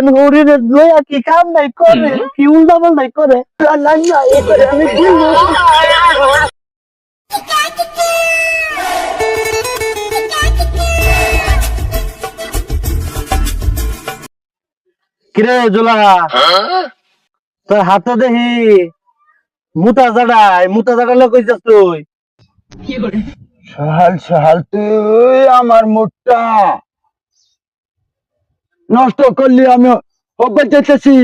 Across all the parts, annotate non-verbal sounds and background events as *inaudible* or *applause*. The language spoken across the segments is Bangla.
যাবেন হরিণে লইয়া কি কাম নাই করে কি উল্টা পাল্টাই করে। আমি কিরে জোলা তোর হাতে দেখি মুতা জাডাই মুতা জাডালে কইছাস তুই? সহাল সহাল তুই আমার মুখটা নষ্ট করলি আমি অব্যাহত যেতেছি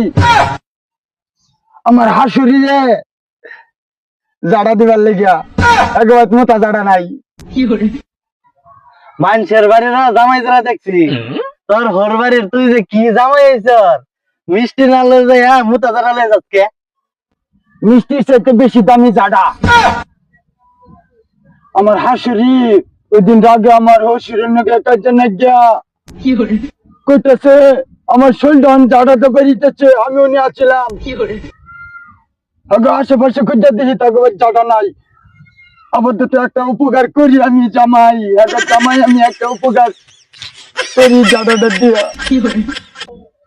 আমার হাসুরি রে জাড়া দিবার লেগিয়া। একবার মোটা জাড়া নাই। মানুষের বাড়ির জামাই যারা দেখছি। তোর হর বাড়ির তুই যে কি জামাই আইছর মিষ্টি না লই যাই হ্যাঁ মুতা জাডালে যাচ্ছে মিষ্টির চাইতে বেশি দামি জাড়া। আমার হাসুরি ওই দিন রাগে আমার হসুরের নাকি কাজে না গিয়া কইতেছে আমার শরীরটা জাড়াতে বেরিতেছে আমি উনি আছিলাম আগে আশেপাশে খুঁজে দেখি তাকে ওই জায়গা নাই। আপাতত একটা উপকার করি আমি জামাই। একটা জামাই আমি একটা উপকার করি জায়গাটা দিয়া।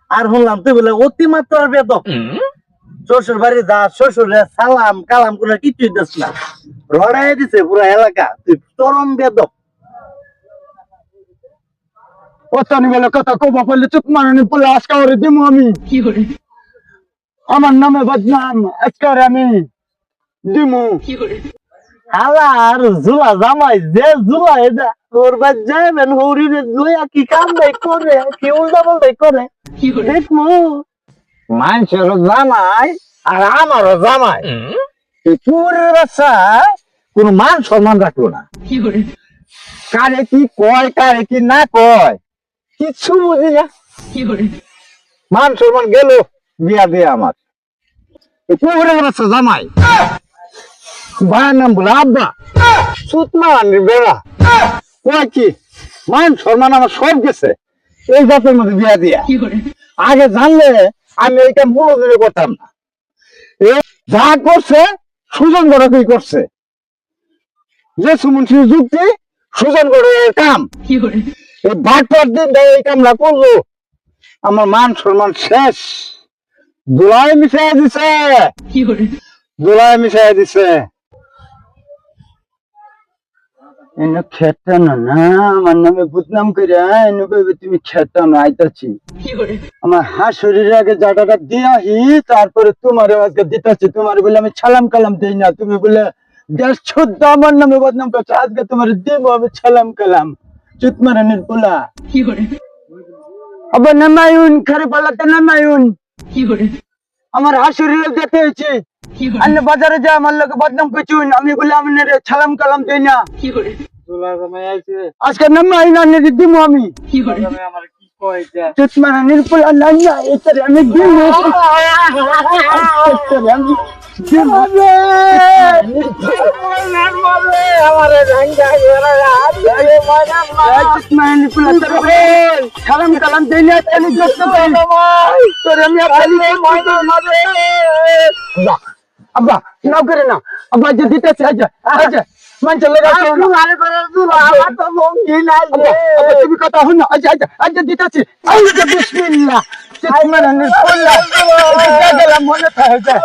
আর শুনলাম তুই বলে অতিমাত্র বেদক। শ্বশুর বাড়ি যা শ্বশুরে সালাম কালাম করে কিছুই দিস না। রড়াই দিছে পুরো এলাকা। তুই চরম বেদক। বেলা কথা কবা বললে চুপ মারানি বলে আজকে ওরে দিমু আমি। আমার নামে বদনাম আজকে আমি দিমু। জুলা জামাই যে জুলা এটা তোর বাদ যাবেন হরিণে লইয়া কি কাম নাই করে কি উল্টা পাল্টাই করে? দেখমু মানুষেরও জামাই আর আমারও জামাই। চুরের বাচ্চা কোন মান সম্মান রাখল না। কারে কি কয় কারে কি না কয় কিচ্ছু বুঝি না। মান সম্মান গেল বিয়া দিয়ে আমার। জামাই? ভাইয়ের নাম বলে আব্বা। সুতমান বেড়া। কয় কি? মান সম্মান আমার সব গেছে। এই জাতের মধ্যে বিয়া দিয়া। আগে জানলে আমি এইটা মূল করতাম না। যা করছে সুজন বড় করছে। যে সুমন যুক্তি সুজন বড় এর কাম এই ভাগপার দিন এই কামটা করল। আমার মান সম্মান শেষ। দোলাই মিশাই দিছে। দোলাই মিশাই দিছে। এনে খেতে না না আমার নামে বদনাম করে এনে কইবে তুমি খেতে না আইতাছি। আমার হাঁ শরীরে আগে জায়গাটা দিয়াহি তারপরে তোমার আজকে দিতেছি। তোমার বলে আমি ছালাম কালাম দেই না। তুমি বলে দেশ শুদ্ধ আমার নামে বদনাম করছ আজকে তোমার দেবো আমি ছালাম কালাম। চুত মারানির পোলা আবার নামায়ুন খারে পালাতে নামায়ুন। আমার হাসুরিরে যেতে হয়েছে। অন্য বাজারে যা আমার লোক বদনাম করছুন। আমি বলে আমি ছালাম কালাম দেই না। আজকে নামাই না দিমু আমি। আমার চুত মারানির পোলা না না এটারে আমি দিমু। *laughs* এটারে আমি কালাম কালাম দেই না যত্ন করি তোর আমি আব্বা নাও করে না আব্বা যে দিতেছে আচ্ছা আচ্ছা মানছে লগা তুমি কথা শুনো আচ্ছা আচ্ছা আচ্ছা দিতেছি আচ্ছা বিসমিল্লাহ চিৎমারানির পড়লা মনে থাকে